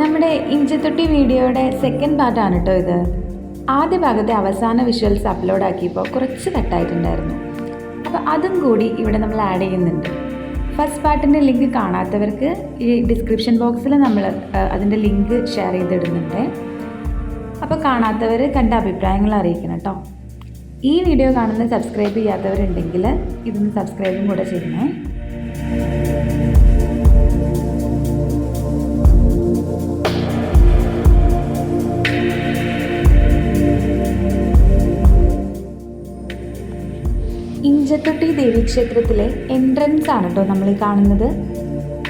നമ്മുടെ ഇഞ്ചത്തൊട്ടി വീഡിയോയുടെ സെക്കൻഡ് പാർട്ടാണ് കേട്ടോ ഇത്. ആദ്യ ഭാഗത്തെ അവസാന വിഷ്വൽസ് അപ്ലോഡ് ആക്കിയപ്പോൾ കുറച്ച് കട്ടായിട്ടുണ്ടായിരുന്നു. അപ്പോൾ അതും കൂടി ഇവിടെ നമ്മൾ ആഡ് ചെയ്യുന്നുണ്ട്. ഫസ്റ്റ് പാർട്ടിന്റെ ലിങ്ക് കാണാത്തവർക്ക് ഈ ഡിസ്ക്രിപ്ഷൻ ബോക്സിൽ നമ്മൾ അതിന്റെ ലിങ്ക് ഷെയർ ചെയ്തിടുന്നുണ്ട്. അപ്പോൾ കാണാത്തവർ കണ്ട അഭിപ്രായങ്ങൾ അറിയിക്കണം കേട്ടോ ഈ വീഡിയോ കാണുന്ന സബ്സ്ക്രൈബ് ചെയ്യാത്തവരുണ്ടെങ്കിൽ ഇതൊന്ന് സബ്സ്ക്രൈബും കൂടെ ചെയ്യണേ. ഇഞ്ചത്തൊട്ടി ദേവീക്ഷേത്രത്തിലെ എൻട്രൻസ് ആണ് കേട്ടോ നമ്മൾ ഈ കാണുന്നത്.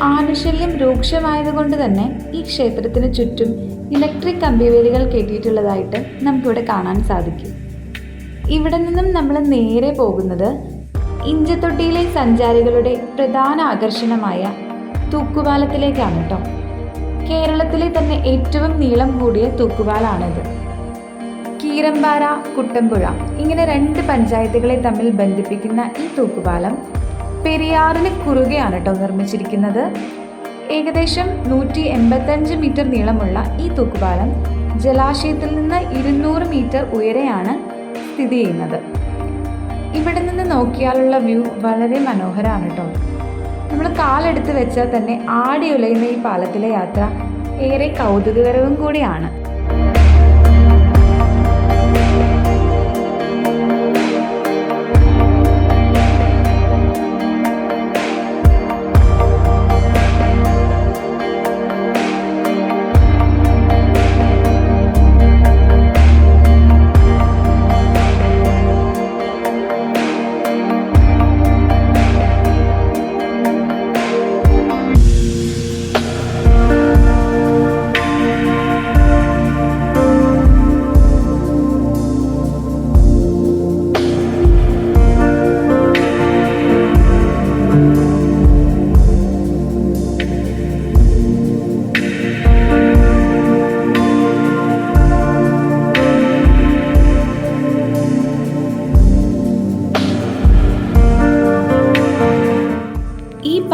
ആനുശല്യം രൂക്ഷമായതുകൊണ്ട് തന്നെ ഈ ക്ഷേത്രത്തിന് ചുറ്റും ഇലക്ട്രിക് കമ്പിവേലികൾ കെട്ടിയിട്ടുള്ളതായിട്ട് നമുക്കിവിടെ കാണാൻ സാധിക്കും. ഇവിടെ നിന്നും നമ്മൾ നേരെ പോകുന്നത് ഇഞ്ചത്തൊട്ടിയിലെ സഞ്ചാരികളുടെ പ്രധാന ആകർഷണമായ തൂക്കുപാലത്തിലേക്കാണ് കേട്ടോ കേരളത്തിലെ തന്നെ ഏറ്റവും നീളം കൂടിയ തൂക്കുപാലാണിത്. കീരമ്പാറ കുട്ടമ്പുഴ ഇങ്ങനെ രണ്ട് പഞ്ചായത്തുകളെ തമ്മിൽ ബന്ധിപ്പിക്കുന്ന ഈ തൂക്കുപാലം പെരിയാറിന് കുറുകെയാണ് കേട്ടോ നിർമ്മിച്ചിരിക്കുന്നത്. ഏകദേശം നൂറ്റി എൺപത്തഞ്ച് മീറ്റർ നീളമുള്ള ഈ തൂക്കുപാലം ജലാശയത്തിൽ നിന്ന് ഇരുന്നൂറ് മീറ്റർ ഉയരെയാണ് സ്ഥിതി ചെയ്യുന്നത്. ഇവിടെ നിന്ന് നോക്കിയാലുള്ള വ്യൂ വളരെ മനോഹരമാണ് കേട്ടോ നമ്മൾ കാലെടുത്ത് വെച്ചാൽ തന്നെ ആടി ഉലയുന്ന ഈ പാലത്തിലെ യാത്ര ഏറെ കൗതുകകരവും കൂടിയാണ്.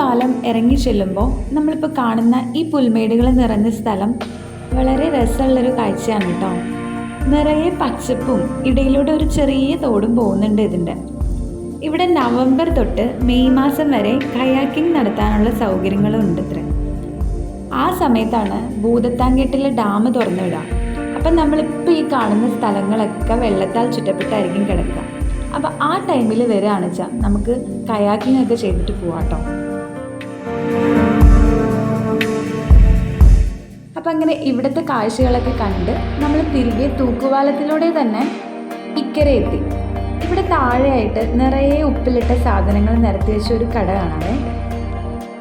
പാലം ഇറങ്ങി ചെല്ലുമ്പോൾ നമ്മളിപ്പോൾ കാണുന്ന ഈ പുൽമേടുകൾ നിറഞ്ഞ സ്ഥലം വളരെ രസമുള്ളൊരു കാഴ്ചയാണ് കേട്ടോ. നിറയെ പച്ചപ്പും ഇടയിലൂടെ ഒരു ചെറിയ തോടും പോകുന്നുണ്ട് ഇതിന്റെ. ഇവിടെ നവംബർ തൊട്ട് മെയ് മാസം വരെ കയാക്കിംഗ് നടത്താനുള്ള സൗകര്യങ്ങളും ഉണ്ട് ഇത്ര. ആ സമയത്താണ് ഭൂതത്താങ്കെട്ടിലെ ഡാം തുറന്നു വിടുക. അപ്പം നമ്മളിപ്പോൾ ഈ കാണുന്ന സ്ഥലങ്ങളൊക്കെ വെള്ളത്താൽ ചുറ്റപ്പെട്ടായിരിക്കും കിടക്കുക. അപ്പോൾ ആ ടൈമിൽ വരികയാണെന്ന് വെച്ചാൽ നമുക്ക് കയാക്കിംഗ് ഒക്കെ ചെയ്തിട്ട് പോവാം കേട്ടോ. അപ്പം അങ്ങനെ ഇവിടുത്തെ കാഴ്ചകളൊക്കെ കണ്ട് നമ്മൾ തിരികെ തൂക്കുപാലത്തിലൂടെ തന്നെ ഇക്കരെ എത്തി. ഇവിടെ താഴെയായിട്ട് നിറയെ ഉപ്പിലിട്ട സാധനങ്ങൾ നിരത്തി വെച്ച ഒരു കട കാണാവേ.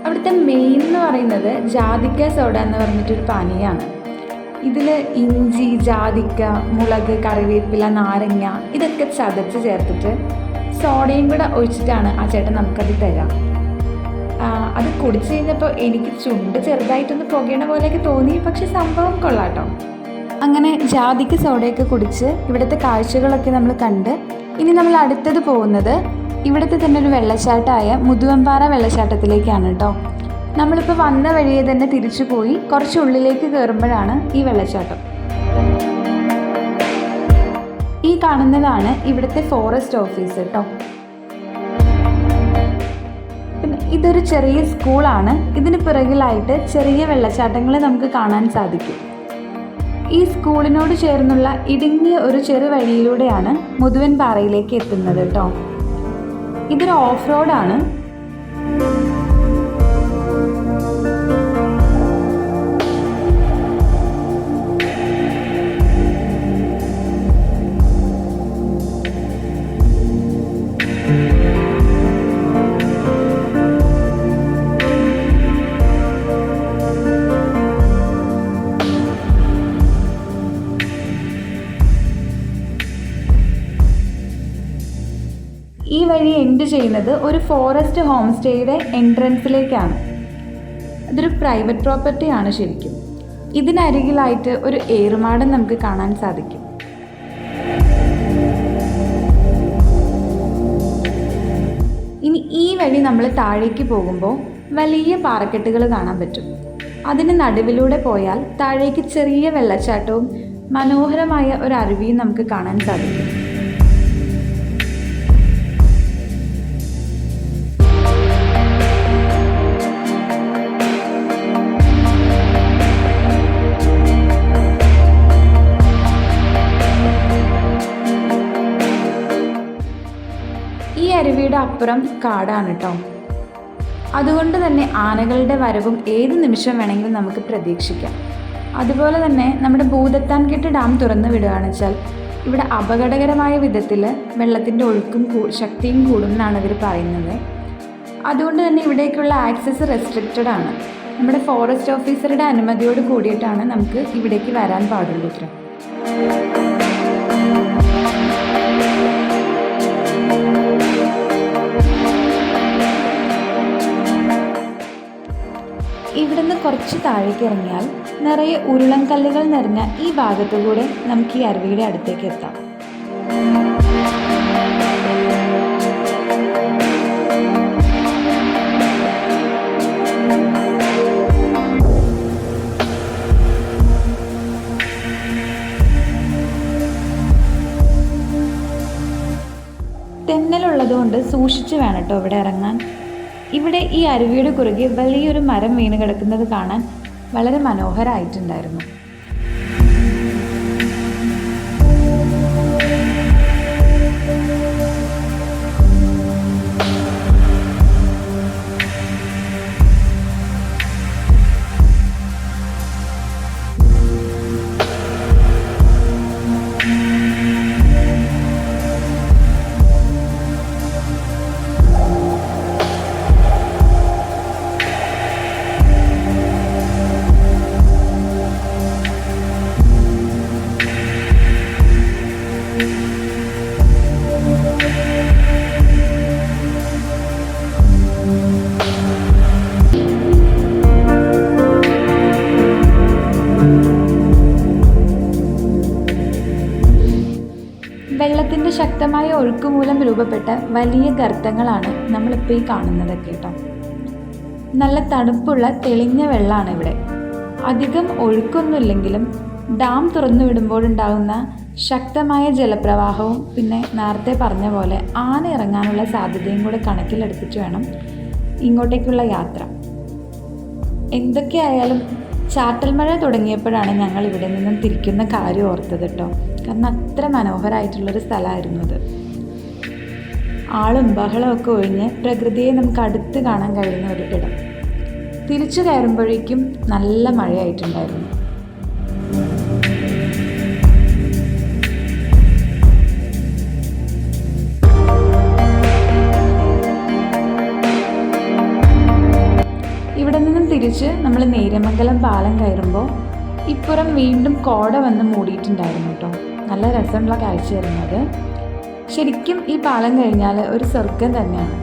അവിടുത്തെ മെയിൻ എന്ന് പറയുന്നത് ജാതിക്ക സോഡ എന്ന് പറഞ്ഞിട്ടൊരു പാനീയമാണ് ഇതിൽ ഇഞ്ചി ജാതിക്ക മുളക് കറിവേപ്പില നാരങ്ങ ഇതൊക്കെ ചതച്ച് ചേർത്തിട്ട് സോഡയും കൂടെ ഒഴിച്ചിട്ടാണ് ആ ചേട്ടൻ നമുക്കത് തരാം. അത് കുടിച്ചു കഴിഞ്ഞപ്പോൾ എനിക്ക് ചുണ്ട് ചെറുതായിട്ടൊന്ന് പുകയണ പോലെയൊക്കെ തോന്നി പക്ഷെ സംഭവം കൊള്ളാട്ടോ. അങ്ങനെ ജാതിക്ക് സോഡയൊക്കെ കുടിച്ച് ഇവിടുത്തെ കാഴ്ചകളൊക്കെ നമ്മൾ കണ്ട്. ഇനി നമ്മൾ അടുത്തത് പോകുന്നത് ഇവിടുത്തെ തന്നെ ഒരു വെള്ളച്ചാട്ടമായ മുതുവമ്പാറ വെള്ളച്ചാട്ടത്തിലേക്കാണ് കേട്ടോ. നമ്മളിപ്പോൾ വന്ന വഴിയെ തന്നെ തിരിച്ചു പോയി കുറച്ച് ഉള്ളിലേക്ക് കയറുമ്പോഴാണ് ഈ വെള്ളച്ചാട്ടം. ഈ കാണുന്നതാണ് ഇവിടുത്തെ ഫോറസ്റ്റ് ഓഫീസ് കേട്ടോ. ഇതൊരു ചെറിയ സ്കൂളാണ്. ഇതിന് പിറകിലായിട്ട് ചെറിയ വെള്ളച്ചാട്ടങ്ങൾ നമുക്ക് കാണാൻ സാധിക്കും. ഈ സ്കൂളിനോട് ചേർന്നുള്ള ഇടുങ്ങിയ ഒരു ചെറു വഴിയിലൂടെയാണ് മുതുവൻ പാറയിലേക്ക് എത്തുന്നത് കേട്ടോ ഇതൊരു ഓഫ് റോഡാണ്. ഈ വഴി എൻഡ് ചെയ്യുന്നത് ഒരു ഫോറസ്റ്റ് ഹോം സ്റ്റേയുടെ എൻട്രൻസിലേക്കാണ് അതൊരു പ്രൈവറ്റ് പ്രോപ്പർട്ടിയാണ് ശരിക്കും. ഇതിനരികിലായിട്ട് ഒരു ഏറുമാടം നമുക്ക് കാണാൻ സാധിക്കും. ഇനി ഈ വഴി നമ്മൾ താഴേക്ക് പോകുമ്പോൾ വലിയ പാറക്കെട്ടുകൾ കാണാൻ പറ്റും. അതിന് നടുവിലൂടെ പോയാൽ താഴേക്ക് ചെറിയ വെള്ളച്ചാട്ടവും മനോഹരമായ ഒരു അരുവിയും നമുക്ക് കാണാൻ സാധിക്കും. ഈ അരുവിയുടെ അപ്പുറം കാടാണ് കേട്ടോ അതുകൊണ്ട് തന്നെ ആനകളുടെ വരവും ഏത് നിമിഷം വേണമെങ്കിലും നമുക്ക് പ്രതീക്ഷിക്കാം. അതുപോലെ തന്നെ നമ്മുടെ ഭൂതത്താൻകെട്ട് ഡാം തുറന്നു വിടുകയാണെന്ന് വെച്ചാൽ ഇവിടെ അപകടകരമായ വിധത്തിൽ വെള്ളത്തിന്റെ ഒഴുക്കും ശക്തിയും കൂടുമെന്നാണ് ഇവർ പറയുന്നത്. അതുകൊണ്ട് തന്നെ ഇവിടേക്കുള്ള ആക്സസ് റെസ്ട്രിക്റ്റഡ് ആണ്. നമ്മുടെ ഫോറസ്റ്റ് ഓഫീസറുടെ അനുമതിയോട് കൂടിയിട്ടാണ് നമുക്ക് ഇവിടേക്ക് വരാൻ പാടുള്ളൂ ഇത്ര. കുറച്ച് താഴേക്ക് ഇറങ്ങിയാൽ നിറയെ ഉരുളൻകല്ലുകൾ നിറഞ്ഞ ഈ ഭാഗത്തുകൂടെ നമുക്ക് ഈ അരുവിയുടെ അടുത്തേക്ക് എത്താം. തെന്നലുള്ളതുകൊണ്ട് സൂക്ഷിച്ച് വേണം കേട്ടോ ഇവിടെ ഇറങ്ങാൻ. ഇവിടെ ഈ അരുവിയുടെ കുറുകെ വലിയൊരു മരം വീണ് കിടക്കുന്നത് കാണാൻ വളരെ മനോഹരമായിട്ടുണ്ടായിരുന്നു വെള്ളത്തിന്റെ ശക്തമായ ഒഴുക്ക് മൂലം രൂപപ്പെട്ട വലിയ ഗർത്തങ്ങളാണ് നമ്മളിപ്പോൾ ഈ കാണുന്നത് കേട്ടോ. നല്ല തണുപ്പുള്ള തെളിഞ്ഞ വെള്ളമാണ് ഇവിടെ. അധികം ഒഴുക്കൊന്നുമില്ലെങ്കിലും ഡാം തുറന്നു വിടുമ്പോഴുണ്ടാകുന്ന ശക്തമായ ജലപ്രവാഹവും പിന്നെ നേരത്തെ പറഞ്ഞ പോലെ ആന ഇറങ്ങാനുള്ള സാധ്യതയും കൂടെ കണക്കിലെടുത്തിട്ട് വേണം ഇങ്ങോട്ടേക്കുള്ള യാത്ര. എന്തൊക്കെയായാലും ചാറ്റൽ തുടങ്ങിയപ്പോഴാണ് ഞങ്ങൾ ഇവിടെ നിന്നും തിരിക്കുന്ന കാര്യം ഓർത്തത് കേട്ടോ. കാരണം അത്ര മനോഹരമായിട്ടുള്ളൊരു സ്ഥലമായിരുന്നു അത്. ആളും ബഹളമൊക്കെ ഒഴിഞ്ഞ് പ്രകൃതിയെ നമുക്ക് അടുത്ത് കാണാൻ കഴിയുന്ന ഒരു ഇടം. തിരിച്ചു കയറുമ്പോഴേക്കും നല്ല മഴയായിട്ടുണ്ടായിരുന്നു. ഇവിടെ നിന്നും തിരിച്ച് നമ്മൾ നേരമംഗലം പാലം കയറുമ്പോൾ ഇപ്പുറം വീണ്ടും കോട വന്ന് മൂടിയിട്ടുണ്ടായിരുന്നു കേട്ടോ. നല്ല രസമുള്ള കാഴ്ചയായിരുന്നു അത്. ശരിക്കും ഈ പാലം കഴിഞ്ഞാൽ ഒരു സ്വർഗം തന്നെയാണ്.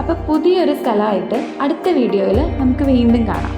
അപ്പോൾ പുതിയൊരു സ്ഥലമായിട്ട് അടുത്ത വീഡിയോയിൽ നമുക്ക് വീണ്ടും കാണാം.